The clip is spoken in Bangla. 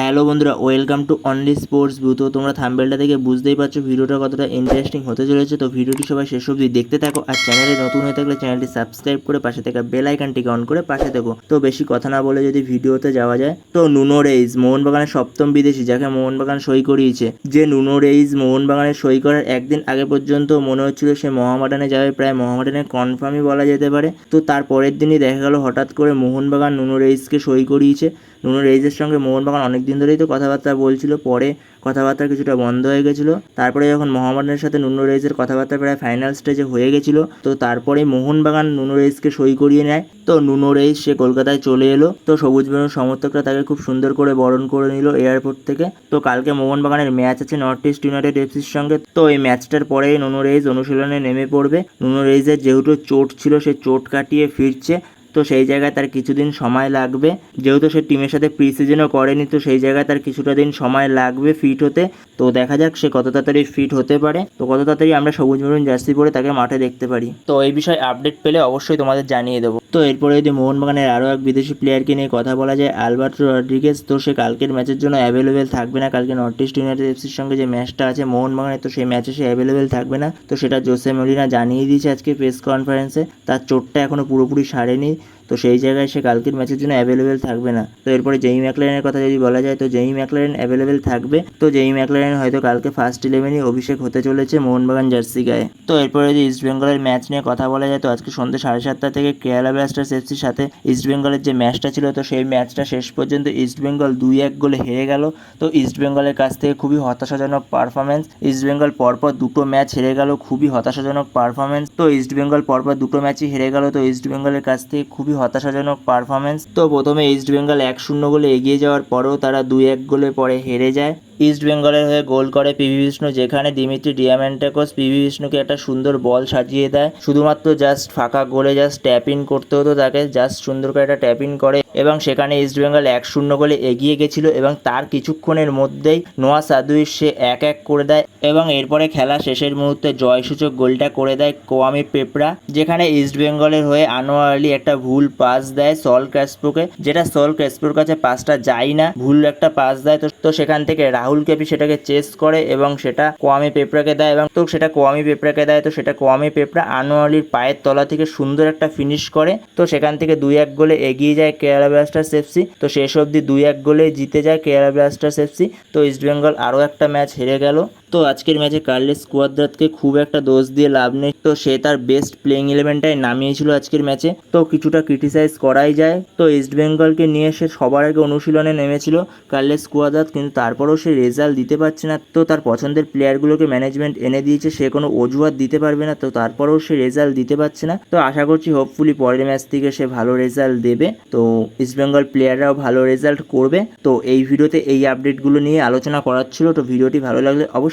হ্যালো বন্ধুরা, welcome to only sports view তো তোমরা থাম্বেলটা থেকে বুঝতেই পারছ ভিডিওটা কতটা ইন্টারেস্টিং হতে চলেছে। তো ভিডিওটি সবাই শেষ অবধি দেখতে থাকো আর চ্যানেলে নতুন হয়ে থাকলে চ্যানেলটি সাবস্ক্রাইব করে পাশে থাকা বেল আইকনটিকে অন করে পাশে থেকো। তো বেশি কথা না বলে যদি ভিডিওতে যাওয়া যায়, তো নুনো রেইজ মোহনবাগানের সপ্তম বিদেশি যাকে মোহনবাগান সই করিয়েছে। যে নুনো রেইজ মোহনবাগানের সই করার একদিন আগে পর্যন্ত মনে হচ্ছিল সে মহামাডানে যাবে, প্রায় মহামাডানের কনফার্মই বলা যেতে পারে। তো তার পরের দিনই দেখা গেল হঠাৎ করে মোহনবাগান নুনো রেইজকে সই করিয়েছে। নুনো রেইজের সঙ্গে মোহনবাগান অনেক দিন ধরেই তো কথাবার্তা বলছিল, পরে কথাবার্তা কিছুটা বন্ধ হয়ে গেছিল। তারপরে যখন মোহাম্মদানের সাথে নুনো রেইজের কথাবার্তা প্রায় ফাইনাল স্টেজে হয়ে গেছিল, তো তারপরে মোহনবাগান নুনো রেইজকে সই করিয়ে নেয়। তো নুনো রেইজ সে কলকাতায় চলে এলো, তো সবুজ বেরোর সমর্থকরা তাকে খুব সুন্দর করে বরণ করে নিল এয়ারপোর্ট থেকে। তো কালকে মোহনবাগানের ম্যাচ আছে নর্থ ইস্ট ইউনাইটেড এফসির সঙ্গে, তো এই ম্যাচটার পরেই নুনো রেইজ অনুশীলনে নেমে পড়বে। নুনো রেইজের যেহেতু চোট ছিল, সে চোট কাটিয়ে ফিরছে। তো সেই জায়গায় তার কিছুদিন সময় লাগবে। যেহেতু সে টিমের সাথে প্রি সিজনও করেনি, তো সেই জায়গায় তার কিছুটা দিন সময় লাগবে ফিট হতে। তো দেখা যাক সে কত তাড়াতাড়ি ফিট হতে পারে। তো কত তাড়াতাড়ি আমরা সবুজ মেরুন জার্সি পরে তাকে মাঠে দেখতে পারি। তো এই বিষয়ে আপডেট পেলে অবশ্যই তোমাদের জানিয়ে দেবো। তো এরপরে যদি মোহনবাগানের আরও এক বিদেশি প্লেয়ারকে নিয়ে কথা বলা যায় আলবার্টো রড্রিগেজ, তো সে কালকের ম্যাচের জন্য অ্যাভেলেবেল থাকবে না। কালকে নর্থ ইস্ট ইউনাইটেড এফসির সঙ্গে যে ম্যাচটা আছে মোহনবাগানের, তো সেই ম্যাচে সে অ্যাভেলেবেল থাকবে না। তো সেটা জোসে মলিনা জানিয়ে দিয়েছে আজকে প্রেস কনফারেন্সে তার চোটটা এখনও পুরোপুরি সারেনি। তো সেই জায়গায় সে কালকের ম্যাচের জন্য অ্যাভেলেবেল থাকবে না। তো এরপরে জেই ম্যাকলারেনের কথা যদি বলা যায়, তো জেই ম্যাকলারেন অ্যাভেলেবেল থাকবে। তো জেই ম্যাকলারেন হয়তো কালকে ফার্স্ট ইলেভেনই অভিষেক হতে চলেছে মোহনবাগান জার্সি গায়ে। তো এরপরে যদি ইস্ট বেঙ্গলের ম্যাচ নিয়ে কথা বলা যায়, তো আজকে সন্ধ্যে সাড়ে সাতটা থেকে কেরালা ব্লাস্টার্স এফসির সাথে ইস্ট বেঙ্গলের যে ম্যাচটা ছিল, তো সেই ম্যাচটা শেষ পর্যন্ত ইস্ট বেঙ্গল দুই এক গোলে হেরে গেল। তো ইস্ট বেঙ্গলের কাছ থেকে খুবই হতাশাজনক পারফরমেন্স ইস্ট বেঙ্গল পরপর দুটো ম্যাচ হেরে গেল, খুবই হতাশাজনক পারফরমেন্স তো ইস্ট বেঙ্গল পরপর দুটো ম্যাচই হেরে গেল, তো ইস্ট বেঙ্গলের কাছ থেকে খুবই হতাশাজনক পারফরমেন্স তো প্রথমে ইস্ট বেঙ্গল এক শূন্য গোলে এগিয়ে যাওয়ার পরেও তারা দুই এক গোলে পরে হেরে যায়। ইস্ট বেঙ্গলের হয়ে গোল করে পিভি বিষ্ণু, যেখানে দিমিত্রি ডিয়ামেন্টাকোস পিভি বিষ্ণুকে একটা সুন্দর বল সাজিয়ে দেয়। শুধুমাত্র জাস্ট ফাঁকা গোলে জাস্ট ট্যাপ ইন করতে হতো তাকে জাস্ট সুন্দর করে একটা ট্যাপ ইন করে এবং সেখানে ইস্ট বেঙ্গল এক শূন্য গোলে এগিয়ে গেছিল এবং তার কিছুক্ষণের মধ্যেই নোয়া সাদুইশ সে এক এক করে দেয় এবং এরপরে খেলা শেষের মুহূর্তে জয়সূচক গোলটা করে দেয় কোয়ামি পেপরা, যেখানে ইস্ট বেঙ্গলের হয়ে আনোয়ার আলী একটা ভুল পাস দেয় সল ক্যাসপ্রোকে যেটা সল ক্যাসপোর কাছে পাসটা যায় না, ভুল একটা পাস দেয় তো সেখান থেকে রাহুল কেপি সেটাকে চেস করে এবং সেটা কোয়ামি পেপরাকে দেয় এবং তো সেটা কোয়ামি পেপরাকে দেয়, তো সেটা কোয়ামি পেপরা আনোয়ালির পায়ের তলা থেকে সুন্দর একটা ফিনিশ করে, তো সেখান থেকে দুই এক গোলে এগিয়ে যায় কেরালা ব্লাস্টার্স এফসি তো শেষ অব্দি দুই এক গোলে জিতে যায় কেরালা ব্লাস্টার্স এফসি তো ইস্টবেঙ্গল আরও একটা ম্যাচ হেরে গেল। তো আজকের ম্যাচে কার্লেস কুয়াদ্রাতকে খুব একটা দোষ দিয়ে লাভ নেই। তো সে তার বেস্ট প্লেইং ইলেভেনটাই নামিয়েছিল আজকের ম্যাচে। তো কিছুটা ক্রিটিসাইজ করাই যায়। তো ইস্ট বেঙ্গলকে নিয়ে সে সবার আগে অনুশীলনে নেমেছিল কার্লেস কুয়াদ্রাত, কিন্তু তারপরেও সে রেজাল্ট দিতে পারছে না। তো তার পছন্দের প্লেয়ারগুলোকে ম্যানেজমেন্ট এনে দিয়েছে, সে কোনো অজুহাত দিতে পারবে না। তো তারপরেও সে রেজাল্ট দিতে পারছে না। তো আশা করছি হোপফুলি পরের ম্যাচ থেকে সে ভালো রেজাল্ট দেবে। তো ইস্ট বেঙ্গল প্লেয়াররাও ভালো রেজাল্ট করবে। তো এই ভিডিওতে এই আপডেটগুলো নিয়ে আলোচনা করার ছিল। তো ভিডিওটি ভালো লাগলে